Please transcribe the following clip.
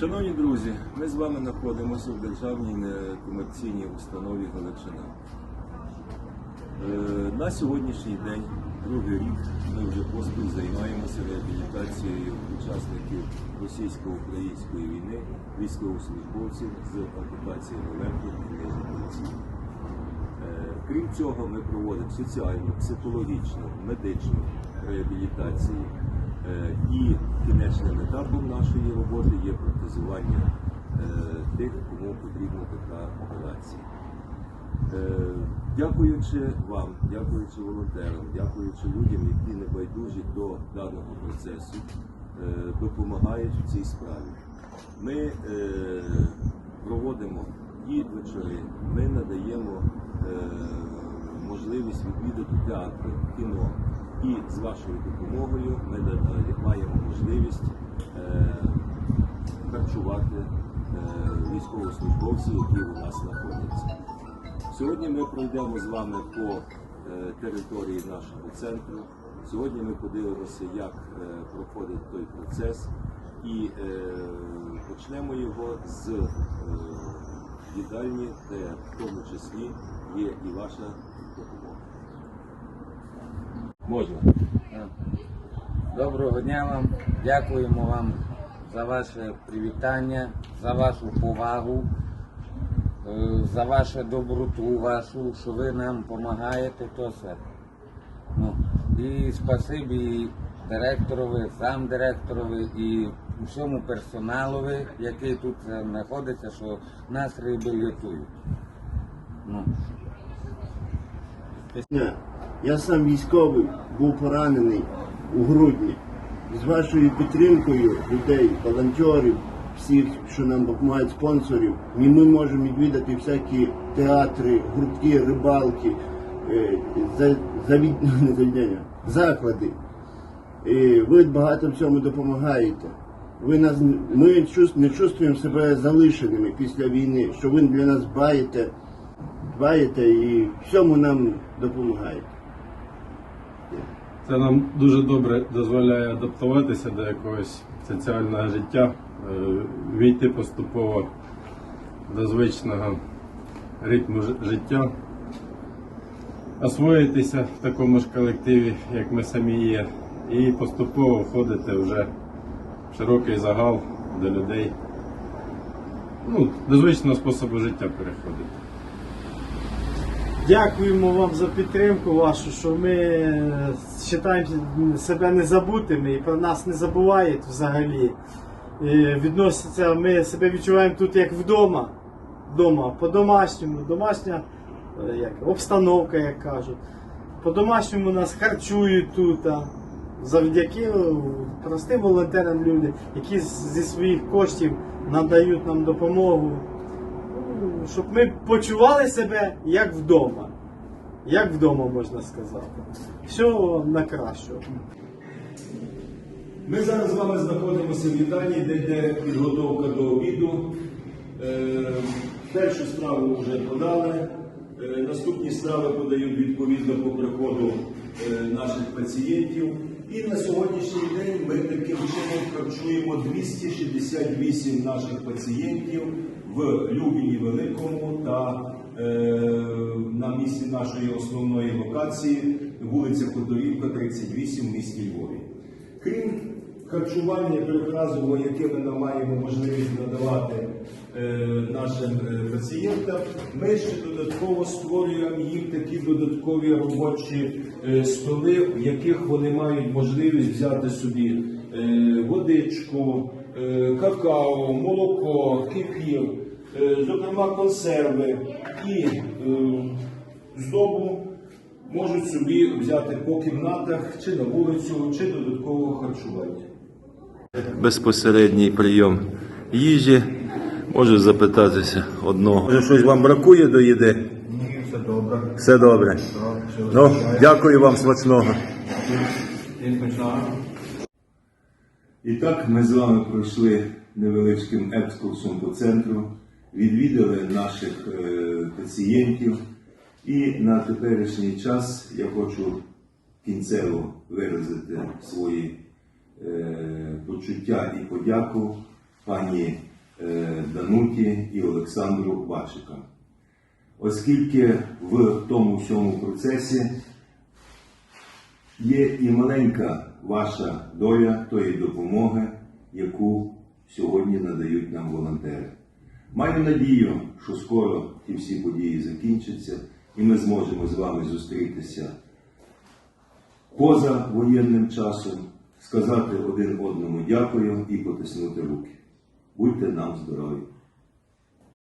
Шановні друзі, ми з вами знаходимося в державній некомерційній установі Галичина. Е, На сьогоднішній день, другий рік, ми вже поспіль займаємося реабілітацією учасників російсько-української війни, військовослужбовців з окупації і Нижньої Е, Крім цього, ми проводимо соціальну, психологічну, медичну реабілітацію. Е, І кінечним етапом нашої роботи є протезування е, тих, кому потрібна така операція. Е, Дякуючи вам, дякуючи волонтерам, дякуючи людям, які не байдужі до даного процесу, е, допомагають в цій справі. Ми е, проводимо і вечори, ми е, можливість відвідати театри, кіно. І з вашою допомогою ми маємо можливість е, харчувати е, військовослужбовців, які у нас знаходяться. Сьогодні ми пройдемо з вами по е, території нашого центру. Сьогодні ми подивимося, як е, проходить той процес, і е, почнемо його з е, їдальні, де в тому числі є і ваша. Можна. Доброго дня вам. Дякуємо вам за ваше привітання, за вашу повагу, е, за вашу доброту вашу, що ви нам допомагаєте, то все. Ну, і спасибі директорові, замдиректорові і всьому персоналові, який тут знаходиться, що нас реабілітують. Ну, Я сам військовий, був поранений у грудні. З вашою підтримкою людей, волонтерів, всіх, що нам допомагають спонсорів, і ми можемо відвідати всякі театри, гуртки, рибалки, е, завід... не заклади. І ви багато в цьому допомагаєте. Ви нас ми не чувствуємо себе залишеними після війни, що ви для нас дбаєте, дбаєте і всьому нам допомагаєте. Це нам дуже добре дозволяє адаптуватися до якогось соціального життя, е, війти поступово до звичного ритму життя, освоїтися в такому ж колективі, як ми самі є, і поступово входити вже в широкий загал до людей. Ну, до звичного способу життя переходити. Дякуємо вам за підтримку вашу, що ми вважаємо себе незабутими і про нас не забувають взагалі. І відносяться, ми себе відчуваємо тут як вдома. Вдома, по-домашньому, домашня е, як, обстановка, як кажуть. По-домашньому нас харчують тут. а, Завдяки простим волонтерам люди, які зі своїх коштів надають нам допомогу щоб ми почували себе як вдома. Як вдома можна сказати. Все на кращого. Ми зараз з вами знаходимося в їдальні, де йде підготовка до обіду. Е, першу страву вже подали. Е, наступні страви подають відповідно по приходу е, наших пацієнтів. І на сьогоднішній день ми таким чином харчуємо 268 наших пацієнтів в Любіні Великому та е, на місці нашої основної локації вулиця Хуторівка, 38 в місті Львові. Крім харчування трьохразового, яке ми маємо можливість надавати е, нашим е, пацієнтам, ми ще додатково створюємо їм такі додаткові робочі е, столи, в яких вони мають можливість взяти собі водичку, какао, молоко, кефір, зокрема консерви і здобу можуть собі взяти по кімнатах чи на вулицю, чи додаткового харчування. Безпосередній прийом їжі. Можу запитатися одного. Може, щось вам бракує до їди? Ні, все добре. Все добре. Ну, дякую вам смачного. І так ми з вами пройшли невеличким екскурсом по центру, відвідали наших е, пацієнтів. І на теперішній час я хочу кінцево виразити свої почуття і подяку пані е, Дануті і Олександру Бачика. Оскільки в тому всьому процесі є і маленька ваша доля тої допомоги, яку сьогодні надають нам волонтери. Маю надію, що скоро ті всі події закінчаться, і ми зможемо з вами зустрітися поза воєнним часом, сказати один одному дякую і потиснути руки. Будьте нам здорові!